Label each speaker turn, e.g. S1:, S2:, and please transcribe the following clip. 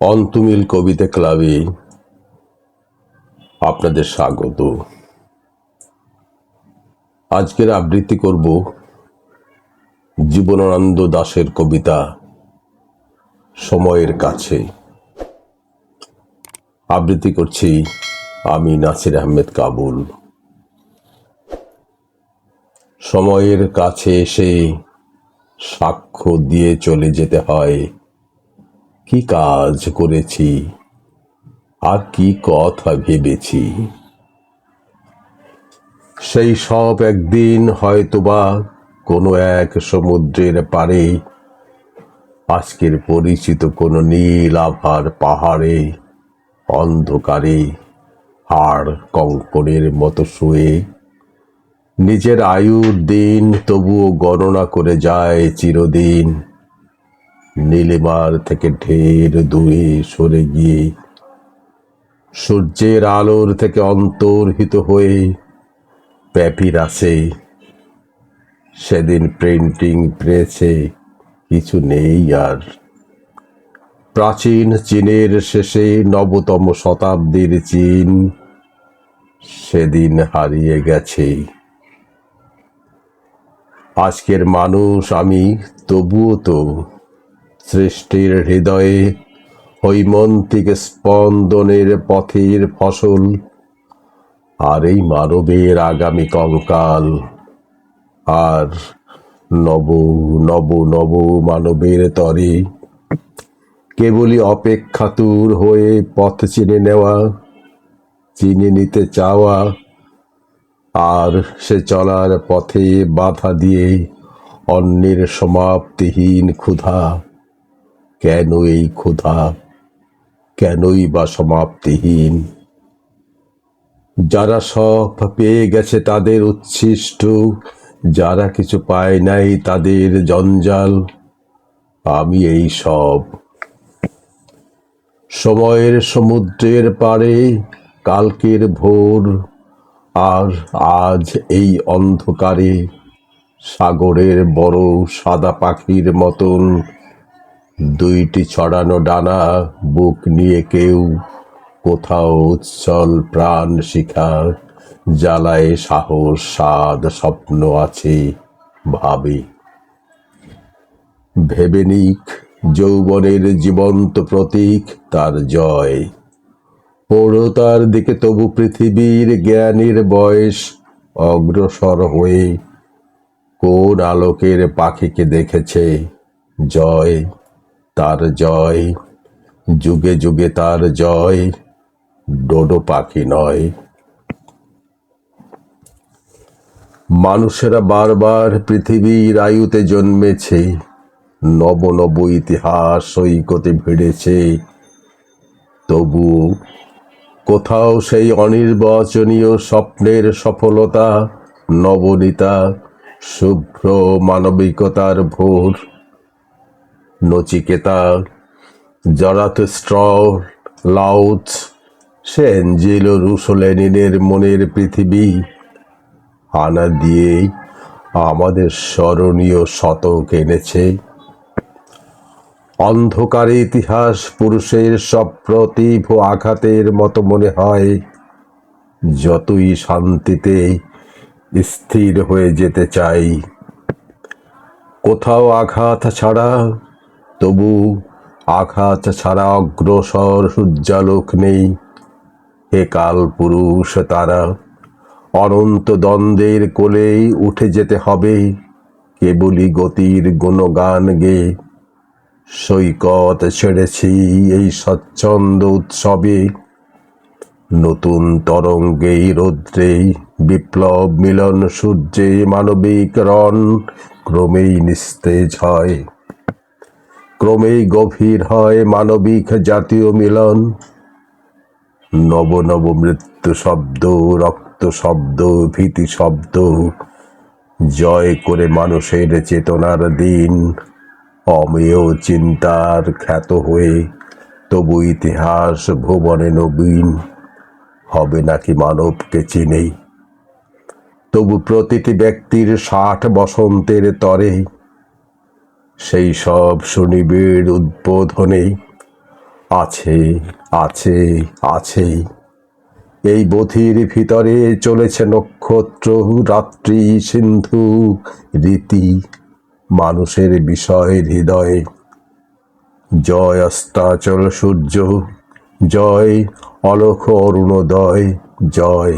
S1: অন্তুমিল কবিতা ক্লাবে আপনাদের স্বাগত। আজকের আবৃত্তি করব জীবনানন্দ দাশের কবিতা সময়ের কাছে। আবৃত্তি করছি আমি নাসির আহমেদ কাবুল। সময়ের কাছে এসে সাক্ষ্য দিয়ে চলে যেতে হয় কি কাজ করেছি? আর কি কথা ভেবেছি? সেই সব একদিন হয়তোবা কোনো এক সমুদ্রের পারে আজকের পরিচিত কোনো নীল আভার পাহাড়ে, অন্ধকারে, হাড় কঙ্কনের মতো শুয়ে। নিজের আয়ুর দিন তবুও গণনা করে যায় চিরদিন। নীলিমার থেকে ঢের দূরে সরে গিয়ে সূর্যের আলোর থেকে অন্তর্হিত হয়ে প্যাপিরাসে সেদিন প্রিন্টিং প্রেসে কিছু নেই আর। প্রাচীন চীনের শেষে নবতম শতাব্দীর চীন সেদিন হারিয়ে গেছে। আজকের মানুষ আমি, তবুও তো সৃষ্টির হৃদয়ে হৈমন্তিক স্পন্দনের পথের ফসল আর এই মানবের আগামী কঙ্কাল আর নব নব নব মানবের তরে। কেবলই অপেক্ষাতুর হয়ে পথ চিনে নেওয়া, চিনে নিতে চাওয়া, আর সে চলার পথে বাধা দিয়ে অন্যের সমাপ্তিহীন ক্ষুধা। কেন এই ক্ষুধা? কেনই বা সমাপ্তিহীন? যারা সব পেয়ে গেছে তাদের উচ্ছিষ্ট, যারা কিছু পায় নাই তাদের জঞ্জাল। আমি এই সব। সময়ের সমুদ্রের পাড়ে কালকের ভোর, আর আজ এই অন্ধকারে সাগরের বড় সাদা পাখির মতন দুইটি ছড়ানো ডানা, বুক নিয়ে কেউ কোথাও উচ্ছল প্রাণ শিখা জ্বালায় সাহস, স্বাদ, স্বপ্ন আছে ভাবে। ভেবে নিক, যৌবনের জীবন্ত প্রতীক তার জয়। পৌরতার দিকে তবু পৃথিবীর জ্ঞানীর বয়স, অগ্রসর হয়ে কোন আলোকের পাখিকে দেখেছে জয়। তার জয়, যুগে যুগে তার জয়, ডোডো পাখি নয়। মানুষেরা বারবার পৃথিবীর আয়ুতে জন্মেছে, নব নব ইতিহাস সৈকতে ভিড়েছে। তবু কোথাও সেই অনির্বাচনীয় স্বপ্নের সফলতা, নবনীতা, শুভ্র মানবিকতার ভোর নচিকেতা জরাথস্ট্র লাউথ সে অ্যাঞ্জেলো রুসোলেনিনের মনের পৃথিবী, আনা দিয়েই আমাদের স্মরণীয় শতক এনেছে। অন্ধকারে ইতিহাস পুরুষের সপ্রতিভ আঘাতের মতো মনে হয়, যতই শান্তিতে স্থির হয়ে যেতে চাই। কোথাও আঘাত ছাড়া তবু আঘাত ছাড়া অগ্রসর সূর্যালোক নেই। হে কাল পুরুষ তারা, অনন্ত দ্বন্দ্বের কোলেই উঠে যেতে হবে, কেবলই গতির গুণগান গে। সৈকত ছেড়েছি এই স্বচ্ছন্দ উৎসবে, নতুন তরঙ্গেই রৌদ্রেই বিপ্লব মিলন সূর্যে মানবিক রণ ক্রমেই নিস্তেজ হয়। ক্রমেই গভীর হয় মানবিক জাতীয় মিলন। নব নব মৃত্যু শব্দ, রক্ত শব্দ, ভীতি শব্দ, জয় করে মানুষের চেতনার দিন। অমেয় চিন্তার খ্যাত হয়ে তবু ইতিহাস ভুবনে নবীন, হবে নাকি মানবকে চিনেই? তবু প্রতিটি ব্যক্তির ষাট বসন্তের তরে সেই সব সুনিবিড় উদ্বোধনে আছে আছে আছে। এই বধির ভিতরে চলেছে নক্ষত্র, রাত্রি, সিন্ধু, রীতি, মানুষের বিষয় হৃদয়ে। জয় অস্তাচল সূর্য, জয় অলখ অরুণোদয়, জয়